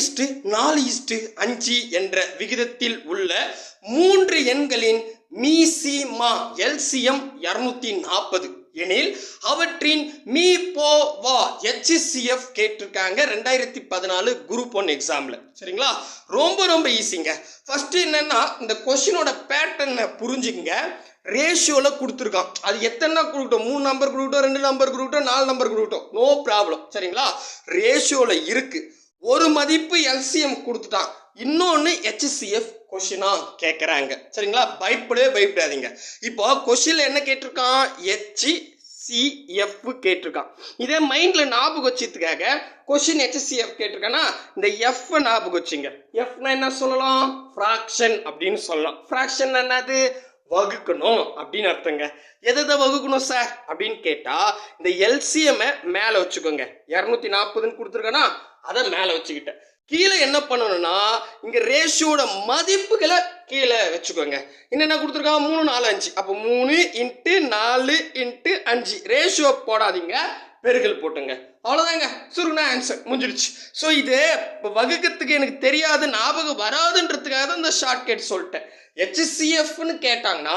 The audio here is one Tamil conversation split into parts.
இஸ்டு நாலு இஸ்டு அஞ்சு என்ற விகிதத்தில் உள்ள மூன்று எண்களின் மீசிமா எல்சிஎம் இரநூத்தி நாற்பது எனில் அவற்றின் மீ போ வா ஹெச்சிசிஎஃப் கேட்டிருக்காங்க ரெண்டாயிரத்தி பதினாலு குரூப் ஒன் எக்ஸாமில் சரிங்களா? ரொம்ப ரொம்ப ஈஸிங்க ஃபர்ஸ்ட் என்னன்னா இந்த கொஷினோட பேட்டர்னை புரிஞ்சுக்கங்க. ரேஷியோவில் கொடுத்துருக்கான். அது எத்தனை கொடுக்கட்டும்? மூணு நம்பர் கொடுக்கட்டும் ரெண்டு நம்பர் கொடுக்கட்டும் நாலு நம்பர் கொடுக்கட்டும். நோ ப்ராப்ளம் சரிங்களா? ரேஷியோவில் இருக்கு. ஒரு மதிப்பு எல்சிஎம் கொடுத்துட்டான். இன்னொன்று ஹெச்சிஎஃப் கொஷினா கேட்குறாங்க சரிங்களா? பயப்படவே பயப்படாதீங்க. இப்போ கொஷினில் என்ன கேட்டிருக்கான்? ஹெச்சி சிஎஃப் கேட்டிருக்கான். இதே மைண்டில் ஞாபகம் வச்சதுக்காக கொஷின் ஹெச்சிஎஃப் கேட்டிருக்கானா? இந்த எஃப் ஞாபகம் வச்சுங்க. எஃப்னா என்ன சொல்லலாம்? ஃப்ராக்ஷன் அப்படின்னு சொல்லலாம். ஃப்ராக்ஷன் என்னது? வகுக்கணும் அப்படின்னு அர்த்தங்க. எதை எதை வகுக்கணும் சார் அப்படின்னு கேட்டா இந்த எல்சிஎம்ஐ மேலே வச்சுக்கோங்க. இரநூத்தி நாற்பதுன்னு கொடுத்துருக்கேன்னா அதை மேலே வச்சுக்கிட்டேன். கீழே என்ன பண்ணணும்னா இங்க ரேஷியோட மதிப்புகளை கீழே வச்சுக்கோங்க. என்னென்ன கொடுத்துருக்காங்க மூணு நாலு அஞ்சு. அப்போ மூணு இன்ட்டு நாலு இன்ட்டு அஞ்சு. ரேஷியோ போடாதீங்க. பெருகல் போட்டுங்க. அவ்வளோதாங்க சுருனா ஆன்சர் முடிஞ்சிடுச்சு ஸோ இது இப்போ வகுக்கிறதுக்கு எனக்கு தெரியாது ஞாபகம் வராதுன்றதுக்காக தான் இந்த ஷார்ட்கட் சொல்லிட்டேன். ஹெச்சிசிஎஃப்னு கேட்டாங்கன்னா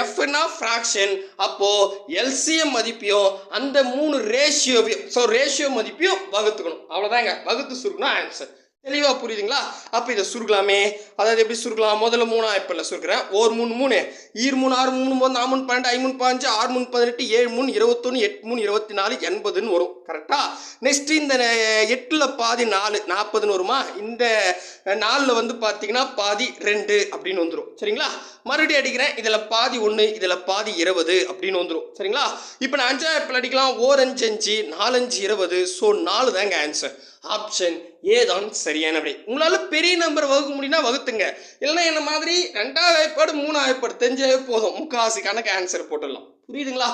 எஃப்னா ஃப்ராக்ஷன் அப்போது எல்சிஎம் மதிப்பையும் அந்த மூணு ரேஷியோவையும் ஸோ ரேஷியோ மதிப்பையும் வகுத்துக்கணும். அவ்வளோதாங்க வகுத்து சுருக்குனா ஆன்சர் தெளிவாக புரியுதுங்களா? அப்போ இதை சுருக்கலாமே. அதாவது எப்படி சுருக்கலாம்? முதல்ல மூணா இப்போ சுருக்கிறேன். ஒரு மூணு மூணு. ஈர் மூணு ஆறு மூணு மூணு நாலு மூணு பன்னெண்டு ஐ மூணு ஆறு மூணு பதினெட்டு ஏழு மூணு இருபத்தொன்று எட்டு மூணு இருபத்தி நாலு எண்பதுன்னு வரும். கரெக்டா நெக்ஸ்ட் இந்த எட்டில் பாதி நாலு நாற்பதுன்னு வருமா? இந்த நாலில் வந்து பார்த்தீங்கன்னா பாதி ரெண்டு அப்படின்னு வந்துடும் சரிங்களா? மறுபடியும் அடிக்கிறேன். இதில் பாதி ஒன்று இதில் பாதி இருபது அப்படின்னு வந்துடும் சரிங்களா? இப்போ நான் அஞ்சாயிரப்பில் அடிக்கலாம். ஓர் அஞ்சு அஞ்சு நாலஞ்சு இருபது. ஸோ நாலு தாங்க ஆன்சர் ஆப்ஷன் ஏ தான் சரியான விடை உங்களால் பெரிய நம்பர் வகுக்க முடியும்னா வகுத்துங்க. இல்லைன்னா என்ன மாதிரி ரெண்டாவது வாய்ப்பாடு மூணாவது வாய்ப்பாடு தெரிஞ்சாவே போதும். முக்காவாசி கணக்கு ஆன்சர் போட்டுடலாம். புரியுதுங்களா?